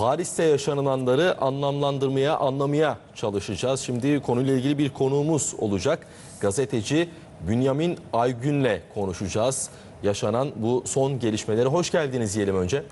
Paris'te yaşananları anlamlandırmaya, anlamaya çalışacağız. Şimdi konuyla ilgili bir konuğumuz olacak. Gazeteci Bünyamin Aygün'le konuşacağız. Yaşanan bu son gelişmeleri. Hoş geldiniz diyelim önce.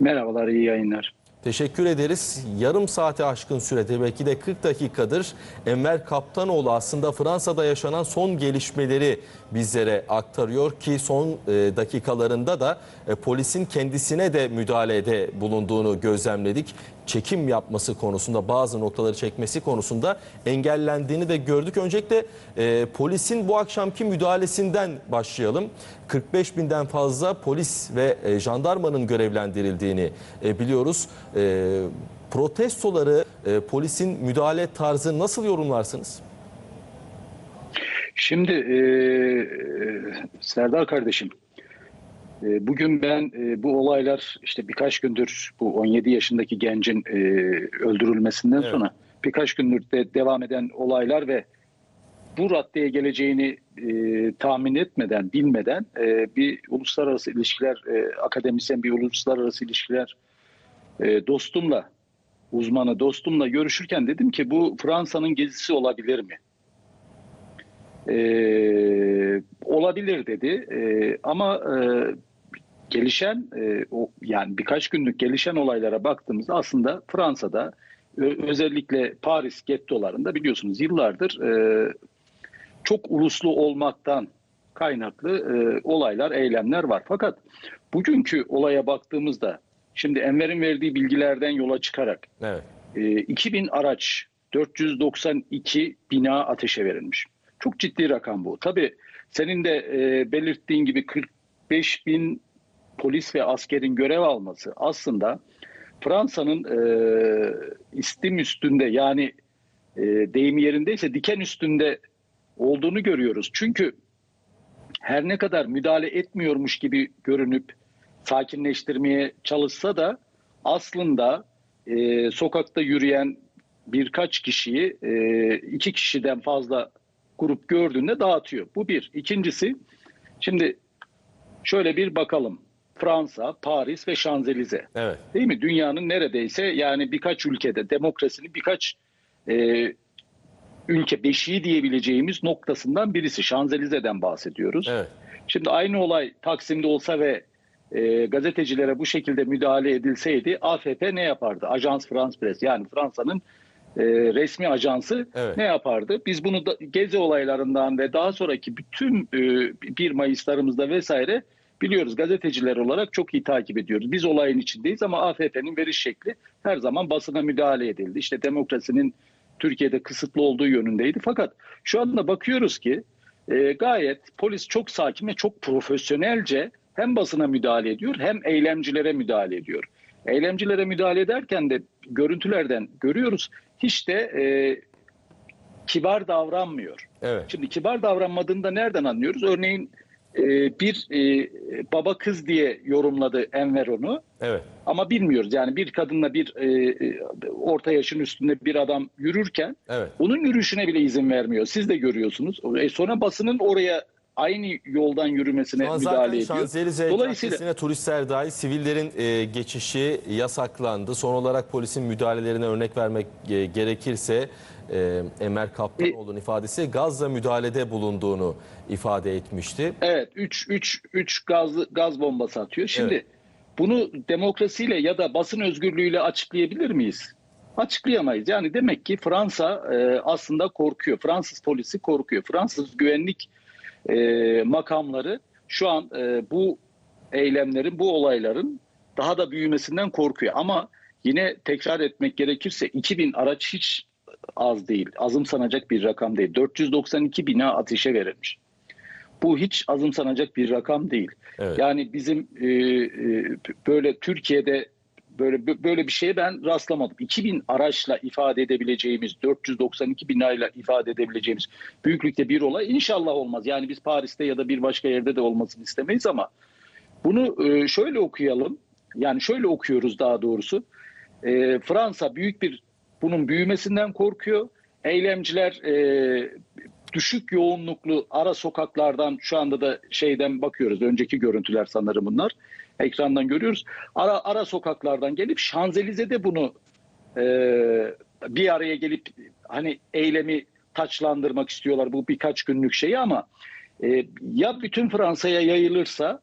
Merhabalar, iyi yayınlar. Teşekkür ederiz. Yarım saate aşkın sürede belki de 40 dakikadır Enver Kaptanoğlu aslında Fransa'da yaşanan son gelişmeleri bizlere aktarıyor ki son e, dakikalarında da e, polisin kendisine de müdahalede bulunduğunu gözlemledik. Çekim yapması konusunda bazı noktaları çekmesi konusunda engellendiğini de gördük. Öncelikle e, polisin bu akşamki müdahalesinden başlayalım. 45 binden fazla polis ve e, jandarmanın görevlendirildiğini e, biliyoruz. E, protestoları, e, polisin müdahale tarzı nasıl yorumlarsınız? Şimdi e, Serdar kardeşim, e, bugün ben e, bu olaylar işte birkaç gündür bu 17 yaşındaki gencin e, öldürülmesinden Evet. sonra birkaç gündür de devam eden olaylar ve bu raddeye geleceğini e, tahmin etmeden, bilmeden e, bir uluslararası ilişkiler e, akademisyen bir uluslararası ilişkiler e, dostumla uzmanı dostumla görüşürken dedim ki bu Fransa'nın gezisi olabilir mi? Ee, olabilir dedi Ee, ama e, gelişen e, o yani birkaç günlük gelişen olaylara baktığımızda aslında Fransa'da özellikle Paris gettolarında biliyorsunuz yıllardır e, çok uluslu olmaktan kaynaklı e, olaylar, eylemler var. Fakat bugünkü olaya baktığımızda şimdi Enver'in verdiği bilgilerden yola çıkarak Evet. e, 2000 araç 492 bina ateşe verilmiş. Çok ciddi rakam bu. Tabii senin de e, belirttiğin gibi 45 bin polis ve askerin görev alması aslında Fransa'nın e, istim üstünde yani e, deyim yerindeyse diken üstünde olduğunu görüyoruz. Çünkü her ne kadar müdahale etmiyormuş gibi görünüp sakinleştirmeye çalışsa da aslında e, sokakta yürüyen birkaç kişiyi e, iki kişiden fazla grup gördüğünde dağıtıyor. Bu bir. İkincisi şimdi şöyle bir bakalım. Fransa, Paris ve Şanzelize. Evet. Değil mi? Dünyanın neredeyse yani birkaç ülkede demokrasinin birkaç e, ülke beşiği diyebileceğimiz noktasından birisi. Şanzelize'den bahsediyoruz. Evet. Şimdi aynı olay Taksim'de olsa ve e, gazetecilere bu şekilde müdahale edilseydi AFP ne yapardı? Ajans France Presse yani Fransa'nın e, resmi ajansı Evet. ne yapardı? Biz bunu da, gezi olaylarından ve daha sonraki bütün e, 1 Mayıs'larımızda vesaire biliyoruz gazeteciler olarak çok iyi takip ediyoruz. Biz olayın içindeyiz ama AFP'nin veriş şekli her zaman basına müdahale edildi. İşte demokrasinin Türkiye'de kısıtlı olduğu yönündeydi. Fakat şu anda bakıyoruz ki e, gayet polis çok sakin ve çok profesyonelce hem basına müdahale ediyor hem eylemcilere müdahale ediyor. Eylemcilere müdahale ederken de görüntülerden görüyoruz hiç de e, kibar davranmıyor. Evet. Şimdi kibar davranmadığını da nereden anlıyoruz? Örneğin e, bir e, baba kız diye yorumladı Enver onu. Evet. Ama bilmiyoruz yani bir kadınla bir e, e, orta yaşın üstünde bir adam yürürken Evet. onun yürüyüşüne bile izin vermiyor. Siz de görüyorsunuz. E, sonra basının oraya aynı yoldan yürümesine an müdahale ediyor. Şanzelize Dolayısıyla turistler dahil sivillerin e, geçişi yasaklandı. Son olarak polisin müdahalelerine örnek vermek e, gerekirse e, Emer Kaptanoğlu'nun ifadesi gazla müdahalede bulunduğunu ifade etmişti. evet 3 3 3 gaz gaz bombası atıyor. Şimdi Evet. bunu demokrasiyle ya da basın özgürlüğüyle açıklayabilir miyiz? Açıklayamayız. Yani demek ki Fransa e, aslında korkuyor. Fransız polisi korkuyor. Fransız güvenlik e, makamları şu an e, bu eylemlerin, bu olayların daha da büyümesinden korkuyor. Ama yine tekrar etmek gerekirse 2000 araç hiç az değil. Azımsanacak bir rakam değil. 492 bina ateşe verilmiş. Bu hiç azımsanacak bir rakam değil. Evet. Yani bizim e, e, böyle Türkiye'de böyle böyle bir şeye ben rastlamadım. 2000 araçla ifade edebileceğimiz, 492 binayla ifade edebileceğimiz büyüklükte bir olay inşallah olmaz. Yani biz Paris'te ya da bir başka yerde de olmasını istemeyiz ama bunu e, şöyle okuyalım. Yani şöyle okuyoruz daha doğrusu. E, Fransa büyük bir bunun büyümesinden korkuyor. Eylemciler e, düşük yoğunluklu ara sokaklardan şu anda da şeyden bakıyoruz. Önceki görüntüler sanırım bunlar. ekrandan görüyoruz. Ara ara sokaklardan gelip Şanzelize'de bunu e, bir araya gelip hani eylemi taçlandırmak istiyorlar bu birkaç günlük şeyi ama e, ya bütün Fransa'ya yayılırsa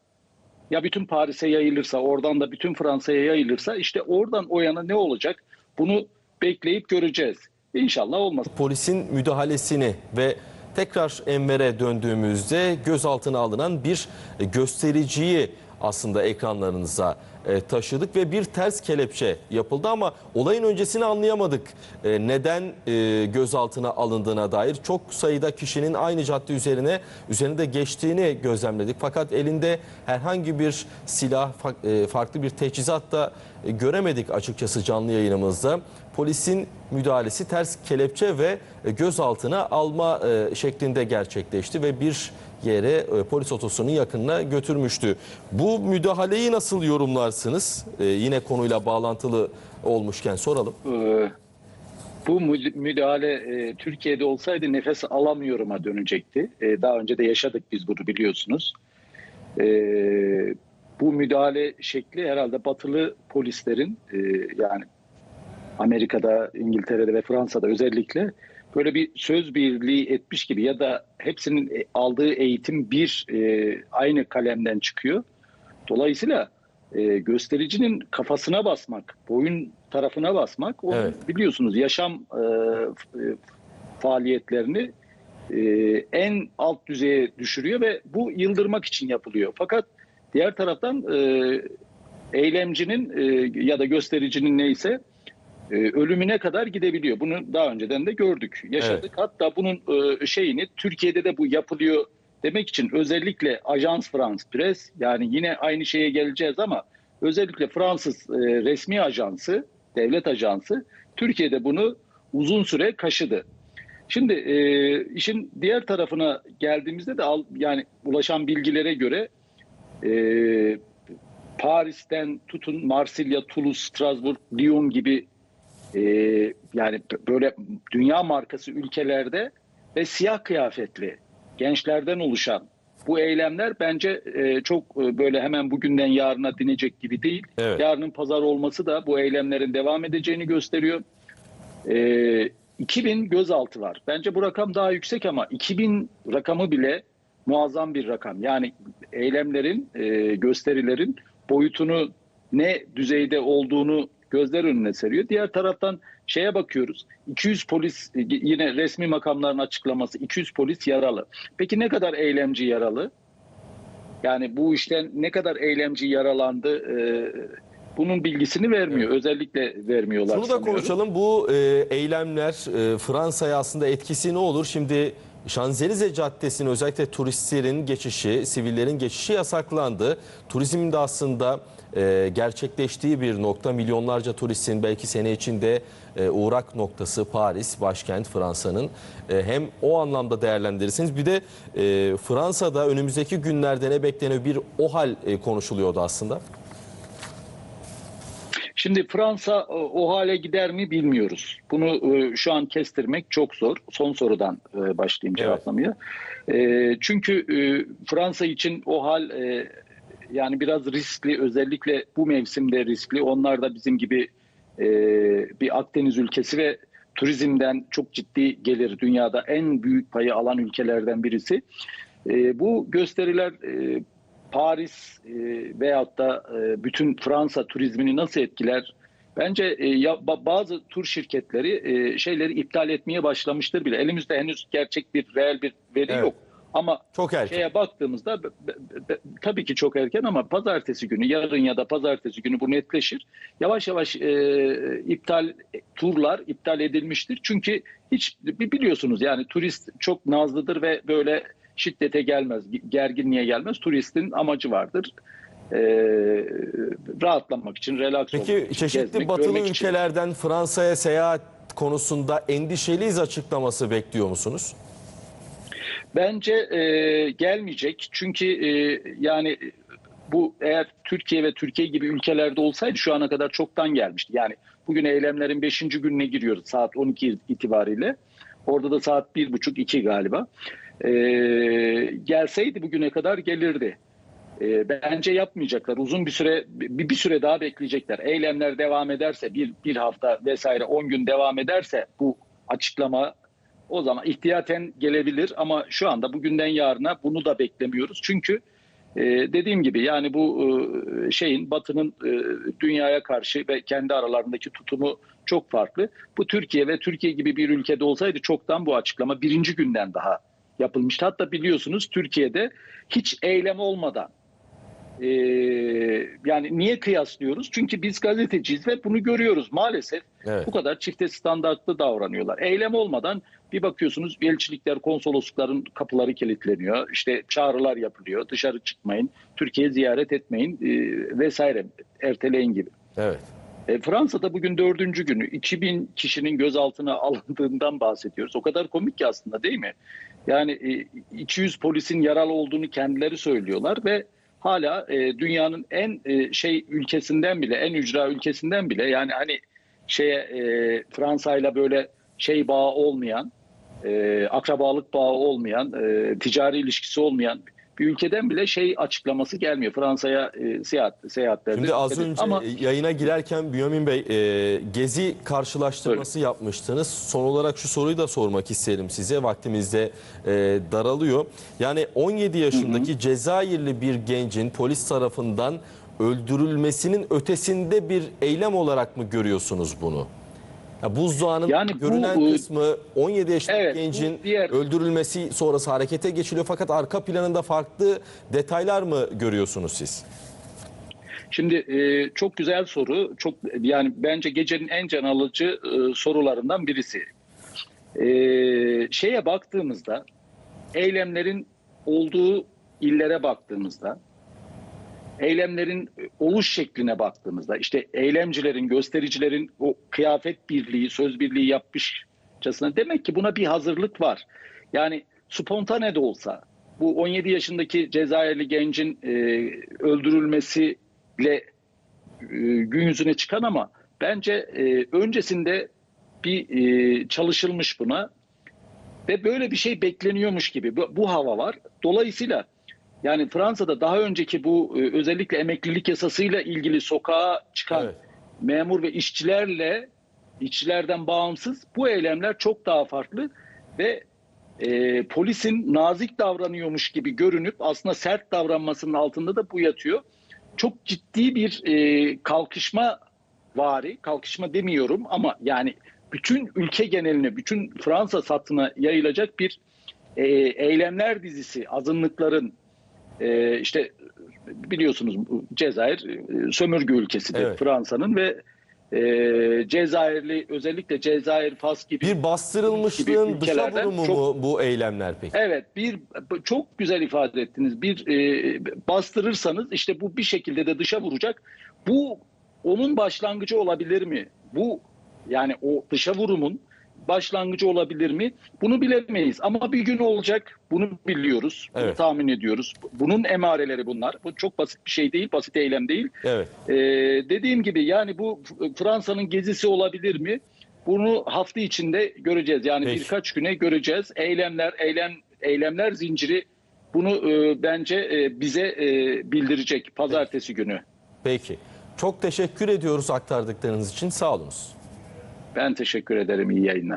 ya bütün Paris'e yayılırsa oradan da bütün Fransa'ya yayılırsa işte oradan o yana ne olacak bunu bekleyip göreceğiz. İnşallah olmaz. Polisin müdahalesini ve tekrar Enver'e döndüğümüzde gözaltına alınan bir göstericiyi aslında ekranlarınıza e, taşıdık ve bir ters kelepçe yapıldı ama olayın öncesini anlayamadık. E, Neden e, gözaltına alındığına dair çok sayıda kişinin aynı cadde üzerine üzerinde geçtiğini gözlemledik. Fakat elinde herhangi bir silah, e, farklı bir teçhizat da göremedik açıkçası canlı yayınımızda. Polisin müdahalesi ters kelepçe ve gözaltına alma şeklinde gerçekleşti ve bir yere e, polis otosunun yakınına götürmüştü. Bu müdahaleyi nasıl yorumlarsınız? E, Yine konuyla bağlantılı olmuşken soralım. Ee, bu mü- müdahale e, Türkiye'de olsaydı nefes alamıyorum'a dönecekti. E, daha önce de yaşadık biz bunu biliyorsunuz. E, bu müdahale şekli herhalde batılı polislerin e, yani Amerika'da, İngiltere'de ve Fransa'da özellikle böyle bir söz birliği etmiş gibi ya da hepsinin aldığı eğitim bir e, aynı kalemden çıkıyor. Dolayısıyla e, göstericinin kafasına basmak, boyun tarafına basmak, o Evet. biliyorsunuz yaşam e, e, faaliyetlerini e, en alt düzeye düşürüyor ve bu yıldırmak için yapılıyor. Fakat diğer taraftan e, eylemcinin e, ya da göstericinin neyse e, ölümüne kadar gidebiliyor. Bunu daha önceden de gördük, yaşadık. Hatta bunun e, şeyini Türkiye'de de bu yapılıyor demek için özellikle Ajans France Press yani yine aynı şeye geleceğiz ama özellikle Fransız e, resmi ajansı, devlet ajansı Türkiye'de bunu uzun süre kaşıdı. Şimdi e, işin diğer tarafına geldiğimizde de al, yani ulaşan bilgilere göre e, Paris'ten tutun Marsilya, Toulouse, Strasbourg, Lyon gibi e, yani böyle dünya markası ülkelerde ve siyah kıyafetli gençlerden oluşan bu eylemler bence e, çok e, böyle hemen bugünden yarına dinecek gibi değil. Evet. Yarının pazar olması da bu eylemlerin devam edeceğini gösteriyor. E, 2000 gözaltı var. Bence bu rakam daha yüksek ama 2000 rakamı bile muazzam bir rakam. Yani eylemlerin, e, gösterilerin boyutunu ne düzeyde olduğunu gözler önüne seriyor. Diğer taraftan şeye bakıyoruz. 200 polis e, yine resmi makamların açıklaması 200 polis yaralı. Peki ne kadar eylemci yaralı? Yani bu işten ne kadar eylemci yaralandı? e, bunun bilgisini vermiyor. Özellikle vermiyorlar. Şunu da sanıyorum. konuşalım. Bu e, eylemler e, Fransa'ya aslında etkisi ne olur? Şimdi Şanzelize Caddesi'nin özellikle turistlerin geçişi, sivillerin geçişi yasaklandı. Turizmin de aslında e, gerçekleştiği bir nokta. Milyonlarca turistin belki sene içinde e, uğrak noktası Paris, başkent Fransa'nın. E, hem o anlamda değerlendirirsiniz. Bir de e, Fransa'da önümüzdeki günlerde ne bekleniyor? Bir OHAL e, konuşuluyordu aslında. Şimdi Fransa o, o hale gider mi bilmiyoruz. Bunu e, şu an kestirmek çok zor. Son sorudan e, başlayayım Evet. cevaplamaya. E, çünkü e, Fransa için o hal e, yani biraz riskli. Özellikle bu mevsimde riskli. Onlar da bizim gibi e, bir Akdeniz ülkesi ve turizmden çok ciddi gelir. Dünyada en büyük payı alan ülkelerden birisi. E, bu gösteriler e, Paris e, veyahut da e, bütün Fransa turizmini nasıl etkiler? Bence e, ya, ba- bazı tur şirketleri e, şeyleri iptal etmeye başlamıştır bile. Elimizde henüz gerçek bir reel bir veri Evet. yok. Ama Çok erken. şeye baktığımızda be- be- be- tabii ki çok erken ama pazartesi günü yarın ya da pazartesi günü bu netleşir. Yavaş yavaş e, iptal turlar iptal edilmiştir. Çünkü hiç bi- biliyorsunuz yani turist çok nazlıdır ve böyle şiddete gelmez, gerginliğe gelmez. Turistin amacı vardır. E, rahatlamak için, relax olmak Peki için, çeşitli gezmek, batılı ülkelerden Fransa'ya seyahat konusunda endişeliyiz açıklaması bekliyor musunuz? Bence e, gelmeyecek. Çünkü e, yani bu eğer Türkiye ve Türkiye gibi ülkelerde olsaydı şu ana kadar çoktan gelmişti. Yani bugün eylemlerin 5. gününe giriyoruz saat 12 itibariyle. Orada da saat 1.30-2 galiba. E, gelseydi bugüne kadar gelirdi. E, bence yapmayacaklar. Uzun bir süre bir, bir süre daha bekleyecekler. Eylemler devam ederse bir bir hafta vesaire 10 gün devam ederse bu açıklama o zaman ihtiyaten gelebilir ama şu anda bugünden yarına bunu da beklemiyoruz. Çünkü e, dediğim gibi yani bu e, şeyin Batı'nın e, dünyaya karşı ve kendi aralarındaki tutumu çok farklı. Bu Türkiye ve Türkiye gibi bir ülkede olsaydı çoktan bu açıklama birinci günden daha yapılmıştı. Hatta biliyorsunuz Türkiye'de hiç eylem olmadan e, yani niye kıyaslıyoruz? Çünkü biz gazeteciyiz ve bunu görüyoruz maalesef. Evet. Bu kadar çifte standartlı davranıyorlar. Eylem olmadan bir bakıyorsunuz elçilikler, konsoloslukların kapıları kilitleniyor. İşte çağrılar yapılıyor. Dışarı çıkmayın, Türkiye ziyaret etmeyin e, vesaire erteleyin gibi. Evet. E, Fransa'da bugün dördüncü günü 2000 kişinin gözaltına alındığından bahsediyoruz. O kadar komik ki aslında değil mi? Yani e, 200 polisin yaralı olduğunu kendileri söylüyorlar ve hala e, dünyanın en e, şey ülkesinden bile, en ücra ülkesinden bile yani hani şeye e, Fransa'yla böyle şey bağı olmayan, e, akrabalık bağı olmayan, e, ticari ilişkisi olmayan bir ülkeden bile şey açıklaması gelmiyor. Fransa'ya e, seyahat seyahatlerde. Şimdi az önce Ama yayına girerken Bünyamin Bey e, gezi karşılaştırması yapmıştınız. Son olarak şu soruyu da sormak isterim size. Vaktimiz de e, daralıyor. Yani 17 yaşındaki Cezayirli bir gencin polis tarafından öldürülmesinin ötesinde bir eylem olarak mı görüyorsunuz bunu? Ya buzdağının Yani bu, görünen e, kısmı 17 yaşındaki Evet, bu gencin diğer- öldürülmesi sonrası harekete geçiliyor fakat arka planında farklı detaylar mı görüyorsunuz siz? Şimdi e, çok güzel soru. Çok yani bence gecenin en can alıcı e, sorularından birisi. E, şeye baktığımızda eylemlerin olduğu illere baktığımızda eylemlerin oluş şekline baktığımızda işte eylemcilerin, göstericilerin o kıyafet birliği, söz birliği yapmışçasına demek ki buna bir hazırlık var. Yani spontane de olsa bu 17 yaşındaki Cezayirli gencin e, öldürülmesiyle e, gün yüzüne çıkan ama bence e, öncesinde bir e, çalışılmış buna ve böyle bir şey bekleniyormuş gibi bu, bu hava var. Dolayısıyla yani Fransa'da daha önceki bu e, özellikle emeklilik yasasıyla ilgili sokağa çıkan Evet. memur ve işçilerle işçilerden bağımsız bu eylemler çok daha farklı ve e, polisin nazik davranıyormuş gibi görünüp aslında sert davranmasının altında da bu yatıyor. Çok ciddi bir e, kalkışma vari, kalkışma demiyorum ama yani bütün ülke geneline, bütün Fransa satına yayılacak bir e, eylemler dizisi, azınlıkların e, işte biliyorsunuz Cezayir e, sömürge ülkesidir Evet. Fransa'nın ve e, Cezayirli özellikle Cezayir, Fas gibi Bir bastırılmışlığın gibi dışa vurumu çok- mu bu eylemler peki? Evet bir çok güzel ifade ettiniz. Bir e, bastırırsanız işte bu bir şekilde de dışa vuracak. Bu onun başlangıcı olabilir mi? Bu yani o dışa vurumun başlangıcı olabilir mi? Bunu bilemeyiz ama bir gün olacak. Bunu biliyoruz. Bunu Evet. tahmin ediyoruz. Bunun emareleri bunlar. Bu çok basit bir şey değil, basit eylem değil. Evet. Ee, dediğim gibi yani bu Fransa'nın gezisi olabilir mi? Bunu hafta içinde göreceğiz. Yani Peki. birkaç güne göreceğiz. Eylemler, eylem eylemler zinciri bunu e, bence e, bize e, bildirecek pazartesi günü. Peki. Çok teşekkür ediyoruz aktardıklarınız için. Sağ olunuz. Ben teşekkür ederim. İyi yayınlar.